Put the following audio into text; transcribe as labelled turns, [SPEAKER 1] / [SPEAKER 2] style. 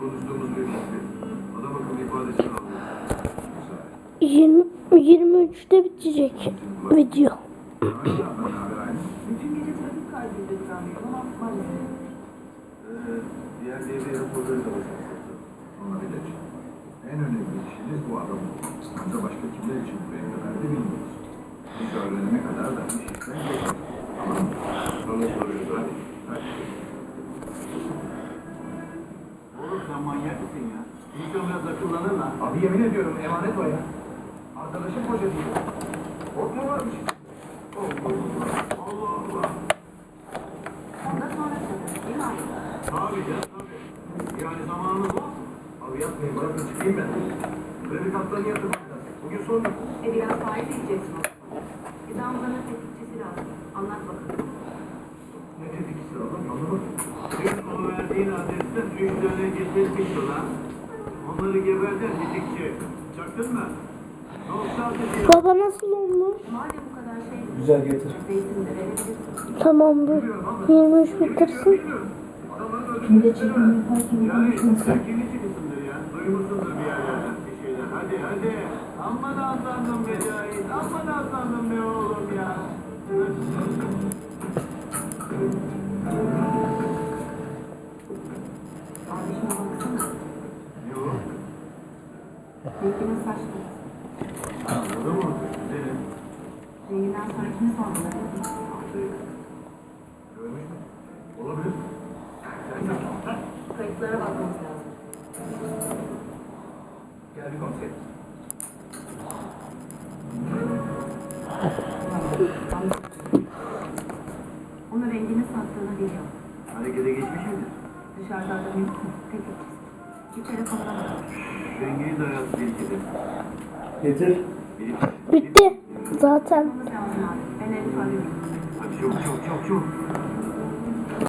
[SPEAKER 1] konuştuğumuz bir bitti. Adam akıllı ifadesini. Güzel.
[SPEAKER 2] 20, 23'te bitecek video.
[SPEAKER 3] Bütün gece trafik kaybıydı duramıyor ama maalesef.
[SPEAKER 1] Diğer devre raporları da başlattı. Olabilir. En önemli işiniz bu adam. Yoksa başka kimler için buraya kadar da bilmiyoruz. Biz öğrenene kadar da iş işten geçer. Tamam mı? Sonra soruyoruz hadi. Hadi.
[SPEAKER 4] Akıllanır lan.
[SPEAKER 1] Abi yemin ediyorum emanet o ya. Arkadaşım poşetiyle. Korkma varmış. Allah Allah. Allah Allah.
[SPEAKER 3] Ondan sonra tabii değil mi aynı?
[SPEAKER 4] Tabii ya tabii. Yani zamanımız var.
[SPEAKER 1] Abi yapmayın bırakın çıkayım ben. Kredi kartlarını yatırmak lazım. Bugün son gün.
[SPEAKER 3] E biraz sahip edeceksin o zaman. Hamza'nın tetikçisi lazım. Anlat bakalım.
[SPEAKER 1] Ne ki adam anlamadım.
[SPEAKER 4] Senin o verdiğin adresten üç tane getirmişti lan. Onları geberden didikçe. Çaktın mı?
[SPEAKER 2] Baba nasıl olmuş?
[SPEAKER 3] Bu şey
[SPEAKER 5] Güzel getir.
[SPEAKER 3] verebilirsin.
[SPEAKER 2] Tamamdır. 23 bitirsin.
[SPEAKER 1] Adamların öldürdükleri var.
[SPEAKER 4] Yani. Duymuşsundur bir yerlerden bir şeyler. Hadi hadi. Amma da aslandım be Cahit. Amma da aslandım be oğlum
[SPEAKER 3] Renginin saçları.
[SPEAKER 4] Anladın mı? Gidelim.
[SPEAKER 3] Renginden sonra kimi sormaları?
[SPEAKER 1] Görmüş mü? Olabilir.
[SPEAKER 3] Kayıtlara bakmamız lazım.
[SPEAKER 1] Gel bir komiserim.
[SPEAKER 3] Onun rengini sattığını biliyorum.
[SPEAKER 4] Harekete geçmiş midir?
[SPEAKER 3] Dışarıda yok mu? Tetikçisi. Bir telefonuna bak.
[SPEAKER 5] Getir.
[SPEAKER 2] Bitti. Zaten.
[SPEAKER 4] Çok çok çok çok.